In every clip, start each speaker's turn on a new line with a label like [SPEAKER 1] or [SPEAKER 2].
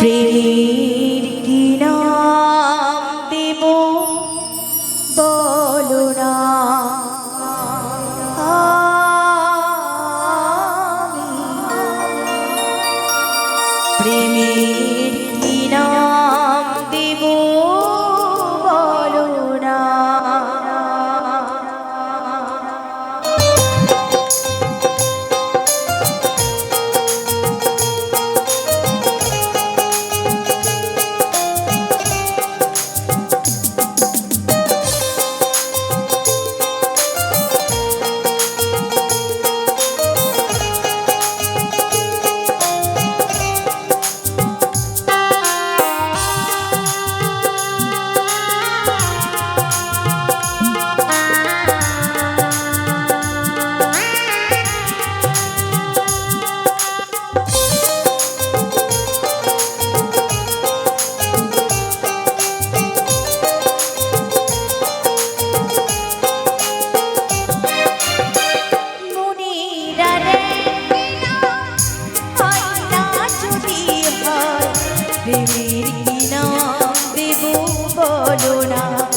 [SPEAKER 1] প্রেমের প্রেমের কি নাম দেব বলো না।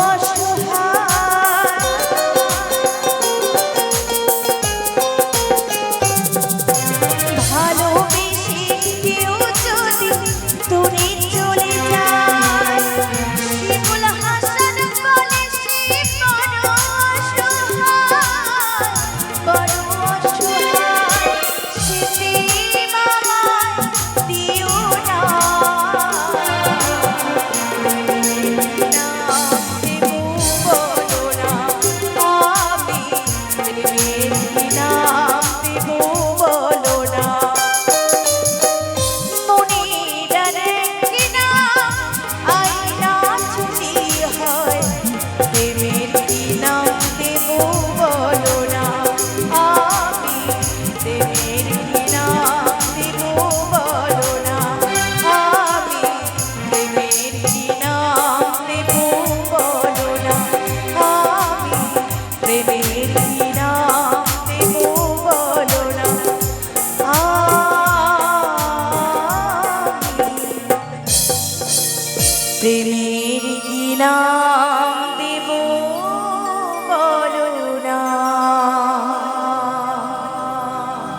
[SPEAKER 1] ভালোবাসা